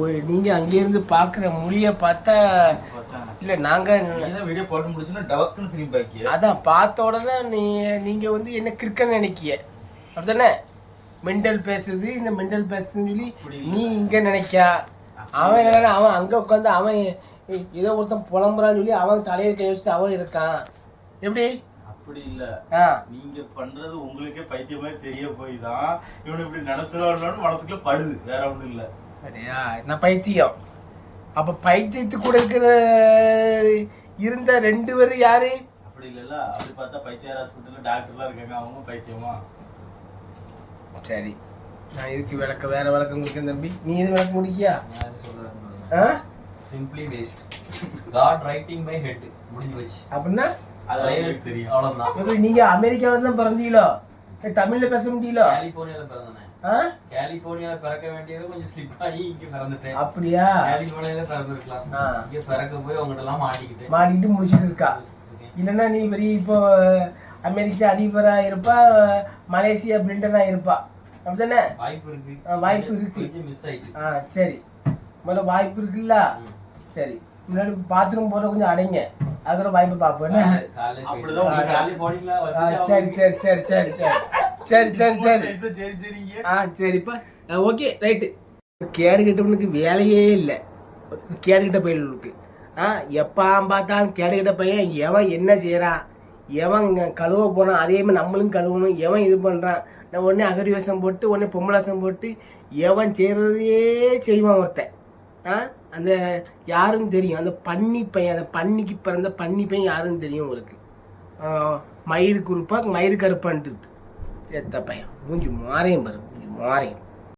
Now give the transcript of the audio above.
ஒரு நீங்க அங்கிருந்து பாக்குற மொழிய பார்த்தா. இல்ல நாங்க நீதான் வீடியோ போட்டு முடிச்சுன்னா டவக்குன்னு திரும்பி பாக்கிய. அதான் பார்த்த உடனே நீ நீங்க வந்து என்ன கிறுக்கன்னு நினைக்கிய. அப்படிதானே மெண்டல் பேசுது இந்த மெண்டல் பேசுதுன்னு சொல்லி நீ இங்க நினைக்கா அவன் என்னடா அவன் அங்க உட்காந்து அவன் ஏதோ ஒருத்தன் புலம்புறான்னு சொல்லி அவன் தலையை கை வச்சு அவன் இருக்கான். எப்படி? அப்படி இல்ல. நீங்க பண்றது உங்களுக்கே பைத்தியமே தெரிய போய் தான் இவனு இப்படி நினைச்சிடணும்னு மனசுக்குள்ள படுது. வேற ஒண்ணும் இல்ல. அப்படியா நான் பைத்தியம்? அப்ப பைத்தியத்து கூட இருக்கிற இருந்த ரெண்டு பேரும் யாரு? அப்படி இல்லல்ல அப்படி பார்த்தா பைத்தியார் ஹாஸ்பிட்டல்ல டாக்டர்லாம் இருக்காங்க அவங்க பைத்தியமா? சரி. நான் இதுக்கு விளக்க வேற விளக்கம் கொடுக்கேன் தம்பி. நீ இது விளக்க முடிக்கியா ஆ? Simply waste got writing by head முடிஞ்சு வச்சு அப்படின்னா? அது எனக்கு தெரியும். அவ்வளவுதான். எப்படி நீங்க அமெரிக்காவில தான் பிறந்தீங்களோ? தமிழ்ல பேச முடியல? கலிபோர்னியால பிறந்தேன். கலிபோர்னியால பிறக்க வேண்டியது கொஞ்சம் ஸ்லிப் ஆகி இங்க பிறந்துட்டேன். அப்படியா? கலிபோர்னியால பிறந்திருக்கலாம். இங்க பிறக்க போய் அவங்ககிட்ட எல்லாம் மாட்டிக்கிட்டேன் மாட்டிட்டு முடிச்சிட்டு இருக்கா இல்லைன்னா நீ பெரிய இப்போ அமெரிக்கா அதிபரா இருப்பா மலேசியா பிரிண்டனா இருப்பா? அப்படிதானே வாய்ப்பு இருக்கு. ஆ, வாய்ப்பு இருக்கு. மிஸ் ஆயிடுச்சு ஆ சரி. முதல்ல வாய்ப்பு இருக்குல்ல? சரி. முன்னாடி பாத்ரூம் போற கொஞ்சம் அடைங்க. அதுக்கப்புறம் வாய்ப்பு வந்து சரி சரி சரி சரி சரி. சரி சரி சரி. சரி சரிங்க. ஆ சரிப்பா ஓகே ரைட்டு கேடு கிட்டவனுக்கு வேலையே இல்லை. கேடு கிட்ட பயிலுக்கு ஆ எப்போ பார்த்தாலும் கேடு கிட்ட பையன் எவன் என்ன செய்கிறான் எவன் இங்கே கழுவ போனான் அதே மாதிரி நம்மளும் கழுவணும். எவன் இது பண்ணுறான் நான் உடனே அகடி வேஷம் போட்டு உடனே பொம்பளை வேஷம் போட்டு எவன் செய்கிறதையே செய்வான் ஒருத்தன். ஆ அந்த யாருன்னு தெரியும். அந்த பன்னி பையன் அந்த பன்னிக்கு பிறந்த பன்னி பையன் யாருன்னு தெரியும் உங்களுக்கு. மயிறு குறுப்பா மயிறு கருப்பான்ட்டு. செத்த பையன் மூஞ்சி மாறையும் பாரு மூஞ்சி மாறையும்